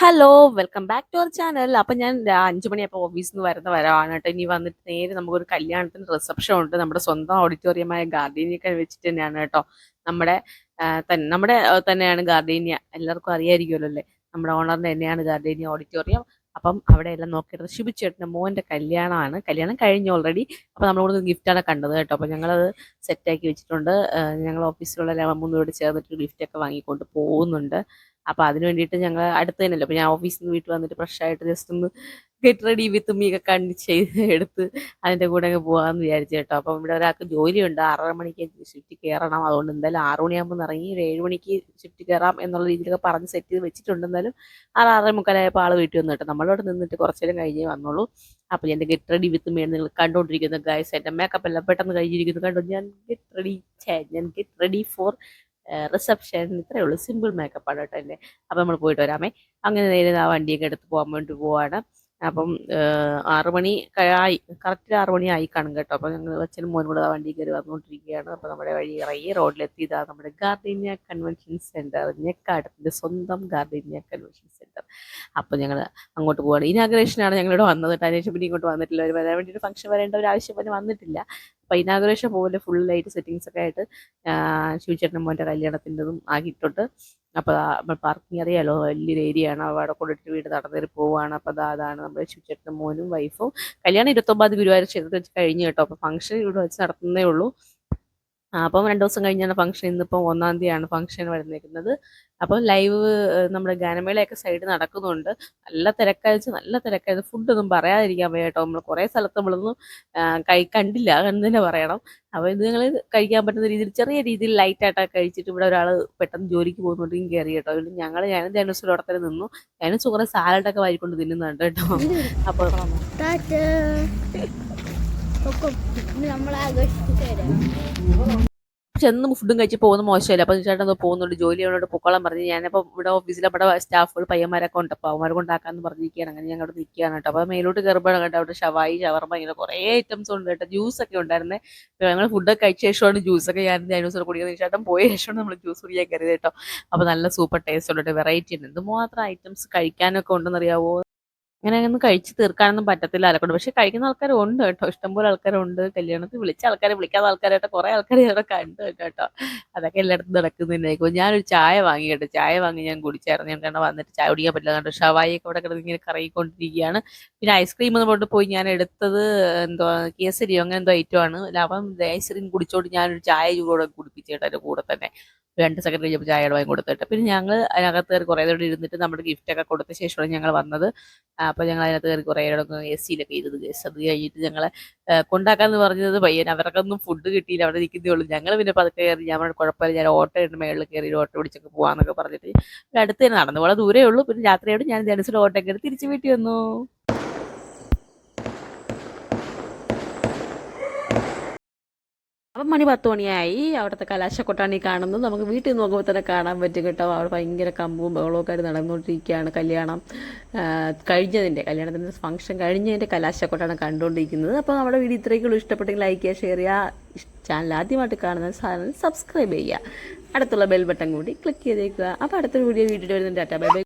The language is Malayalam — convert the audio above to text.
Hello welcome back to our channel അപ്പം ഞാൻ അഞ്ചു മണി മണിയപ്പോൾ ഓഫീസിൽ നിന്ന് വരുന്ന വരവാണ് കേട്ടോ. ഇനി വന്നിട്ട് നേരെ നമുക്കൊരു കല്യാണത്തിന് റിസപ്ഷൻ ഉണ്ട്. നമ്മുടെ സ്വന്തം ഓഡിറ്റോറിയമായ ഗാർഡീനിയൊക്കെ വെച്ചിട്ട് തന്നെയാണ് കേട്ടോ. നമ്മുടെ നമ്മുടെ തന്നെയാണ് ഗാർഡീനിയ. എല്ലാവർക്കും അറിയായിരിക്കുമല്ലോ അല്ലേ? നമ്മുടെ ഓണറിന്റെ തന്നെയാണ് ഗാർഡീനിയ ഓഡിറ്റോറിയം അപ്പം അവിടെ എല്ലാം നോക്കിയിട്ട് ശിബിച്ചേട്ടന്റെ മോന്റെ കല്യാണമാണ്. കല്യാണം കഴിഞ്ഞു ഓൾറെഡി അപ്പോൾ നമ്മളിവിടെ ഗിഫ്റ്റാണ് കണ്ടത് കേട്ടോ. അപ്പോൾ ഞങ്ങളത് സെറ്റാക്കി വെച്ചിട്ടുണ്ട്. ഞങ്ങൾ ഓഫീസിലുള്ള മൂന്നുപേരോട് ചേർന്നിട്ട് ഗിഫ്റ്റൊക്കെ വാങ്ങിക്കൊണ്ട് പോകുന്നുണ്ട്. അപ്പോൾ അതിന് വേണ്ടിയിട്ട് ഞങ്ങൾ അടുത്ത് തന്നെയല്ലോ. അപ്പോൾ ഞാൻ ഓഫീസിൽ നിന്ന് വീട്ടിൽ വന്നിട്ട് ഫ്രഷ് ആയിട്ട് ജസ്റ്റ് ഒന്ന് ഗെറ്റ് റെഡി വിത്ത് മീ ഒക്കെ കണ്ട് ചെയ്ത് എടുത്ത് അതിന്റെ കൂടെ അങ്ങ് പോകാമെന്ന് വിചാരിച്ചു കേട്ടോ. അപ്പം ഇവിടെ ഒരാൾക്ക് ജോലിയുണ്ട്. ആറര മണിക്ക് ഷിഫ്റ്റ് കയറണം അതുകൊണ്ട് എന്തായാലും ആറു മണിയാകുമ്പോൾ ഇറങ്ങി ഒരു ഏഴ് മണിക്ക് ഷിഫ്റ്റ് കയറാം എന്നുള്ള രീതിയിലൊക്കെ പറഞ്ഞ് സെറ്റ് ചെയ്ത് വെച്ചിട്ടുണ്ട്. എന്തായാലും ആറ് ആറര മുക്കാലായപ്പോൾ ആൾ വീട്ടിൽ വന്നു കേട്ടോ. നമ്മളോട് നിന്നിട്ട് കുറച്ചേരം കഴിഞ്ഞേ വന്നോളൂ. അപ്പോൾ എന്റെ ഗെറ്റ് റെഡി വിത്ത് മീ നിങ്ങൾ കണ്ടുകൊണ്ടിരിക്കുന്ന ഗൈസ് എന്റെ മേക്കപ്പ് എല്ലാം പെട്ടെന്ന് കഴിഞ്ഞിരിക്കുന്നു. കണ്ടോ? ഞാൻ ഗെറ്റ് റെഡി ഞാൻ ഗെറ്റ് റെഡി ഫോർ റിസപ്ഷൻ ഇത്രയേ ഉള്ളൂ. സിമ്പിൾ മേക്കപ്പാണ് കേട്ടോ എന്റെ. അപ്പം നമ്മൾ പോയിട്ട് വരാമേ. അങ്ങനെ നേരെ ആ വണ്ടിയൊക്കെ എടുത്ത് പോകാൻ വേണ്ടി പോവാണ്. അപ്പം ആറുമണി ആയി കറക്റ്റ് ആറുമണി ആയി കാണും കേട്ടോ. അപ്പം ഞങ്ങൾ അച്ഛനും മോനും കൂടെ ആ വണ്ടി കയറി വന്നുകൊണ്ടിരിക്കുകയാണ്. അപ്പം നമ്മുടെ വഴി ഇറങ്ങി റോഡിലെത്തി ഇതാ നമ്മുടെ ഗാർഡീനിയ കൺവെൻഷൻ സെന്റർ ഞെക്കാടത്തിന്റെ സ്വന്തം ഗാർഡീനിയ കൺവെൻഷൻ സെന്റർ അപ്പം ഞങ്ങൾ അങ്ങോട്ട് പോവാണ്. ഇനാഗ്രേഷനാണ് ഞങ്ങളിവിടെ വന്നത് അതിനുശേഷം പിന്നെ ഇങ്ങോട്ട് വന്നിട്ടില്ല. ഒരു വരാൻ വേണ്ടിയിട്ട് ഫംഗ്ഷൻ വരേണ്ട ഒരു ആവശ്യം വന്നിട്ടില്ല. അപ്പോൾ ഇനാഗ്രേഷൻ പോലെ ഫുൾ ലൈറ്റ് സെറ്റിങ്സ് ഒക്കെ ആയിട്ട് ശിവചേട്ടൻ മോന്റെ കല്യാണത്തിന്റെതും ആക്കിയിട്ടുണ്ട്. അപ്പോൾ നമ്മൾ പാർക്കിംഗ് അറിയാലോ വലിയൊരു ഏരിയ ആണ്. അവിടെ കൊണ്ടിട്ട് വീട് നടന്നേറി പോവുകയാണ് അപ്പോൾ അതാ അതാണ് നമ്മുടെ ശിവചേട്ടനും മോനും വൈഫും കല്യാണം ഇരുപത്തൊമ്പത് ഗുരുവായൂർ ക്ഷേത്രത്തിൽ വെച്ച് കഴിഞ്ഞു കേട്ടോ. അപ്പോൾ ഫംഗ്ഷൻ ഇവിടെ വെച്ച് നടത്തുന്നേ ഉള്ളൂ. അപ്പം രണ്ട് ദിവസം കഴിഞ്ഞാണ് ഫംഗ്ഷൻ ഇന്നിപ്പം ഒന്നാം തീയതിയാണ് ഫംഗ്ഷൻ വരുന്നേക്കുന്നത്. അപ്പം ലൈവ് നമ്മുടെ ഗാനമേളയൊക്കെ സൈഡ് നടക്കുന്നുണ്ട്. നല്ല തിരക്കഴിച്ച് നല്ല തിരക്കഴിച്ച് ഫുഡൊന്നും പറയാതിരിക്കാൻ വയ്യ കേട്ടോ. നമ്മൾ കുറേ സ്ഥലത്ത് നമ്മളൊന്നും കൈ കണ്ടില്ല എന്ന് തന്നെ പറയണം. അപ്പോൾ ഇത് നിങ്ങൾ കഴിക്കാൻ പറ്റുന്ന രീതിയിൽ ചെറിയ രീതിയിൽ ലൈറ്റായിട്ടൊക്കെ കഴിച്ചിട്ട് ഇവിടെ ഒരാൾ പെട്ടെന്ന് ജോലിക്ക് പോകുന്നുണ്ടെങ്കിൽ കയറി കേട്ടോ. അതുകൊണ്ട് ഞങ്ങൾ ഞാനും ജനസും അവിടെ തന്നെ നിന്നു. ഞാനും സുഖം സാലഡൊക്കെ വാരിക്കൊണ്ട് തിന്നുന്നുണ്ട് കേട്ടോ. അപ്പോൾ ചെന്ന് ഫുഡും കഴിച്ച് പോകുന്ന മോശമല്ല? അപ്പൊ ചേട്ടൻ പോകുന്നുണ്ട്. ജോലി അവനോട് പൊക്കോളാൻ പറഞ്ഞ് ഞാനിപ്പോ ഇവിടെ ഓഫീസിൽ നമ്മുടെ സ്റ്റാഫുകൾ പയ്യന്മാരൊക്കെ ഉണ്ട്. അപ്പോൾ അവന്മാരെ കൊണ്ടാക്കാന്ന് പറഞ്ഞിരിക്കുകയാണ്. അങ്ങനെ ഞങ്ങൾ നിൽക്കുകയാണ് കേട്ടോ. അപ്പോൾ മേലോട്ട് കയറുമ്പോഴാണ് കേട്ടോ അവിടെ ഷവായി ഷവർമ്മ ഇങ്ങനെ കുറേ ഐറ്റംസ് ഉണ്ട് കേട്ടോ. ജ്യൂസൊക്കെ ഉണ്ടായിരുന്നേ. ഞങ്ങൾ ഫുഡൊക്കെ കഴിച്ച ശേഷമാണ് ജ്യൂസൊക്കെ ഞാൻ ഡൈനോസർ കുടിക്കുന്നത്. ചേട്ടൻ പോയ ശേഷമാണ് നമ്മൾ ജ്യൂസ് കുടിക്കാൻ കരുതി കേട്ടോ. അപ്പോൾ നല്ല സൂപ്പർ ടേസ്റ്റ് ഉണ്ട് വെറൈറ്റി ഉണ്ട്. എന്തുമാത്രം ഐറ്റംസ് കഴിക്കാനൊക്കെ ഉണ്ടെന്നറിയാവോ? അങ്ങനെ ഒന്ന് കഴിച്ച് തീർക്കാനൊന്നും പറ്റത്തില്ല ആരെക്കൊണ്ട്. പക്ഷെ കഴിക്കുന്ന ആൾക്കാരുണ്ട് കേട്ടോ. ഇഷ്ടംപോലെ ആൾക്കാരുണ്ട്. കല്യാണത്തിൽ വിളിച്ച ആൾക്കാരെ വിളിക്കാത്ത ആൾക്കാരായിട്ട് കുറേ ആൾക്കാരെ ഇവിടെ കണ്ടു കേട്ടോ. അതൊക്കെ എല്ലായിടത്തും നടക്കുന്നുണ്ടായിരിക്കും ഞാനൊരു ചായ വാങ്ങി കേട്ടോ. ചായ വാങ്ങി ഞാൻ കുടിച്ചായിരുന്നു. ഞാൻ കണ്ട വന്നിട്ട് ചായ കുടിക്കാൻ പറ്റില്ല. കണ്ടോ? ഷവായിയൊക്കെ അവിടെ കിടന്ന് ഇങ്ങനെ കറങ്ങിക്കൊണ്ടിരിക്കുകയാണ്. പിന്നെ ഐസ്ക്രീം എന്ന് കൊണ്ട് പോയി ഞാൻ എടുത്തത് എന്തോ കേസരിയോ അങ്ങനെ എന്തോ ഐറ്റം ആണ്. അപ്പം ഐസ്ക്രീം കുടിച്ചോണ്ട് ഞാനൊരു ചായ കൂടെ കുടിപ്പിച്ചു കേട്ടോ കൂടെ തന്നെ. രണ്ട് സെക്കൻഡ് കഴിഞ്ഞപ്പോൾ ചായയുടെ വാങ്ങി കൊടുത്തിട്ട്. പിന്നെ ഞങ്ങൾ അതിനകത്ത് കയറി കുറേ നേരം ഇരുന്നിട്ട് നമ്മുടെ ഗിഫ്റ്റ് ഒക്കെ കൊടുത്ത ശേഷമാണ് ഞങ്ങൾ വന്നത്. അപ്പോൾ ഞങ്ങൾ അതിനകത്ത് കയറി കുറേ നേരം എ സിയിലൊക്കെ ഇരുന്ന് ഗസ് അത് കഴിഞ്ഞിട്ട് ഞങ്ങളെ കൊണ്ടാക്കാന്ന് പറഞ്ഞത് പയ്യൻ. അവർക്കൊന്നും ഫുഡ് കിട്ടിയില്ല. അവിടെ നിൽക്കുന്നേ ഉള്ളൂ. ഞങ്ങൾ പിന്നെ പതുക്കെ കയറി ഞാൻ കുഴപ്പമില്ല. ഞാൻ ഓട്ടോ ഇട്ട് മേളിൽ കയറി ഓട്ടോ പിടിച്ചൊക്കെ പോകാന്നൊക്കെ പറഞ്ഞിട്ട് അടുത്ത് തന്നെ നടന്നു. വളരെ ദൂരേ ഉള്ളൂ. പിന്നെ രാത്രിയോട് ഞാൻ ജനസിൽ ഓട്ടോ കയറി തിരിച്ച് വീട്ടിൽ വന്നു. അപ്പം മണി പത്ത് മണിയായി. അവിടുത്തെ കലാശക്കൊട്ടാണി കാണുന്നത്. നമുക്ക് വീട്ടിൽ നിന്ന് നോക്കുമ്പോൾ തന്നെ കാണാൻ പറ്റും കേട്ടോ. അവിടെ ഭയങ്കര കമ്പും ബഹളവും ഒക്കെ ആയിട്ട് നടന്നുകൊണ്ടിരിക്കുകയാണ് കല്യാണം. കഴിഞ്ഞതിന്റെ കല്യാണത്തിന്റെ ഫംഗ്ഷൻ കഴിഞ്ഞതിന്റെ കലാശക്കൊട്ടാണ് കണ്ടുകൊണ്ടിരിക്കുന്നത്. അപ്പോൾ നമ്മുടെ വീഡിയോ ഇത്രയൊക്കെയുള്ളൂ. ഇഷ്ടപ്പെട്ടെങ്കിൽ ലൈക്ക് ചെയ്യുക ഷെയർ ചെയ്യുക. ചാനൽ ആദ്യമായിട്ട് കാണുന്ന ചാനൽ സബ്സ്ക്രൈബ് ചെയ്യുക. അടുത്തുള്ള ബെൽ ബട്ടൺ കൂടി ക്ലിക്ക് ചെയ്തേക്കുക. അപ്പോൾ അടുത്തൊരു വീഡിയോ വീട്ടിൽ വരുന്നുണ്ട്. Tata bye bye